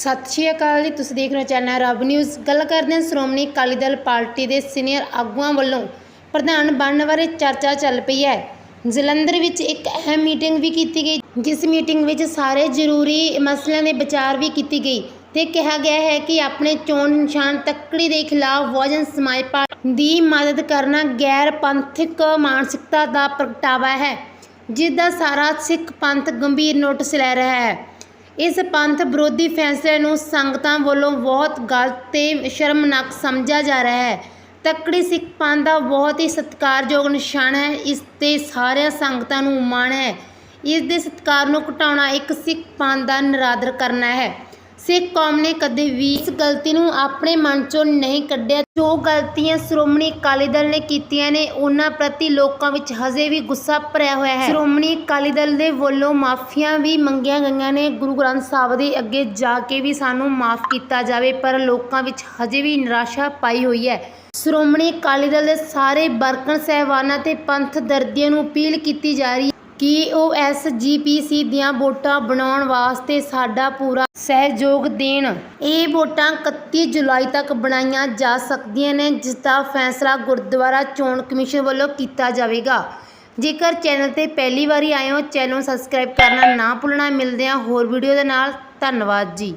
ਸਤਿ ਸ਼੍ਰੀ ਅਕਾਲ ਜੀ, ਤੁਸੀਂ ਦੇਖ ਰਹੇ ਹੋ ਚੈਨਲ ਰੱਬ ਨਿਊਜ਼। ਗੱਲ ਕਰਦੇ ਹਾਂ ਸ਼੍ਰੋਮਣੀ ਅਕਾਲੀ ਦਲ ਪਾਰਟੀ ਦੇ ਸੀਨੀਅਰ ਆਗੂਆਂ ਵੱਲੋਂ ਪ੍ਰਧਾਨ ਬਣਨ ਬਾਰੇ ਚਰਚਾ ਚੱਲ ਪਈ ਹੈ। ਜਲੰਧਰ ਵਿੱਚ ਇੱਕ ਅਹਿਮ ਮੀਟਿੰਗ ਵੀ ਕੀਤੀ ਗਈ, ਜਿਸ ਮੀਟਿੰਗ ਵਿੱਚ ਸਾਰੇ ਜ਼ਰੂਰੀ ਮਸਲਿਆਂ ਦੇ ਵਿਚਾਰ ਵੀ ਕੀਤੀ ਗਈ ਤੇ ਕਿਹਾ ਗਿਆ ਹੈ ਕਿ ਆਪਣੇ ਚੋਣ ਨਿਸ਼ਾਨ ਤੱਕੜੀ ਦੇ ਖਿਲਾਫ ਬਹੁਜਨ ਸਮਾਜ ਪਾਰਟੀ ਦੀ ਮਦਦ ਕਰਨਾ ਗੈਰ ਪੰਥਕ ਮਾਨਸਿਕਤਾ ਦਾ ਪ੍ਰਗਟਾਵਾ ਹੈ, ਜਿਸ ਦਾ ਸਾਰਾ ਸਿੱਖ ਪੰਥ ਗੰਭੀਰ ਨੋਟਿਸ ਲੈ ਰਿਹਾ ਹੈ। ਇਸ ਪੰਥ ਵਿਰੋਧੀ ਫੈਸਲੇ ਨੂੰ ਸੰਗਤਾਂ ਵੱਲੋਂ ਬਹੁਤ ਗਲਤ ਤੇ ਸ਼ਰਮਨਾਕ ਸਮਝਿਆ ਜਾ ਰਿਹਾ ਹੈ। ਤੱਕੜੀ ਸਿੱਖ ਪੰਥ ਦਾ ਬਹੁਤ ਹੀ ਸਤਿਕਾਰਯੋਗ ਨਿਸ਼ਾਨ ਹੈ। ਇਸ ਤੇ ਸਾਰਿਆਂ ਸੰਗਤਾਂ ਨੂੰ ਮਾਣ ਹੈ। ਇਸ ਦੇ ਸਤਿਕਾਰ ਨੂੰ ਘਟਾਉਣਾ ਇੱਕ ਸਿੱਖ ਪੰਥ ਦਾ ਨਿਰਾਦਰ ਕਰਨਾ ਹੈ। ਸਿੱਖ ਕੌਮ ਨੇ ਕਦੇ ਵੀ ਇਸ ਗਲਤੀ ਨੂੰ ਆਪਣੇ ਮਨ ਚੋਂ ਨਹੀਂ ਕੱਢਿਆ। ਜੋ ਗਲਤੀਆਂ ਸ਼੍ਰੋਮਣੀ ਅਕਾਲੀ ਦਲ ਨੇ ਕੀਤੀਆਂ ਨੇ, ਉਹਨਾਂ ਪ੍ਰਤੀ ਲੋਕਾਂ ਵਿੱਚ ਹਜੇ ਵੀ ਗੁੱਸਾ ਭਰਿਆ ਹੋਇਆ ਹੈ। ਸ਼੍ਰੋਮਣੀ ਅਕਾਲੀ ਦਲ ਦੇ ਵੱਲੋਂ ਮਾਫੀਆਂ ਵੀ ਮੰਗੀਆਂ ਗਈਆਂ ਨੇ। ਗੁਰੂ ਗ੍ਰੰਥ ਸਾਹਿਬ ਦੇ ਅੱਗੇ ਜਾ ਕੇ ਵੀ ਸਾਨੂੰ ਮਾਫ ਕੀਤਾ ਜਾਵੇ, ਪਰ ਲੋਕਾਂ ਵਿੱਚ ਹਜੇ ਵੀ ਨਿਰਾਸ਼ਾ ਪਾਈ ਹੋਈ ਹੈ। ਸ਼੍ਰੋਮਣੀ ਅਕਾਲੀ ਦਲ ਦੇ ਸਾਰੇ ਵਰਕਰ, ਸਹਿਬਾਨਾਂ ਤੇ ਪੰਥ ਦਰਦੀਆਂ ਨੂੰ ਅਪੀਲ ਕੀਤੀ ਜਾ ਰਹੀ ਕਿ ਉਹ ਐੱਸ ਜੀ ਪੀ ਸੀ ਦੀਆਂ ਵੋਟਾਂ ਬਣਾਉਣ ਵਾਸਤੇ ਸਾਡਾ ਪੂਰਾ ਸਹਿਯੋਗ ਦੇਣ? ਇਹ ਵੋਟਾਂ 31 ਜੁਲਾਈ ਤੱਕ ਬਣਾਈਆਂ ਜਾ ਸਕਦੀਆਂ ਨੇ, ਜਿਸ ਦਾ ਫੈਸਲਾ ਗੁਰਦੁਆਰਾ ਚੋਣ ਕਮਿਸ਼ਨ ਵੱਲੋਂ ਕੀਤਾ ਜਾਵੇਗਾ। ਜੇਕਰ ਚੈਨਲ ਤੇ ਪਹਿਲੀ ਵਾਰੀ ਆਏ ਹੋ, ਚੈਨਲ ਨੂੰ ਸਬਸਕ੍ਰਾਈਬ ਕਰਨਾ ਨਾ ਭੁੱਲਣਾ। ਮਿਲਦੇ ਹਾਂ ਹੋਰ ਵੀਡੀਓ ਦੇ ਨਾਲ। ਧੰਨਵਾਦ ਜੀ।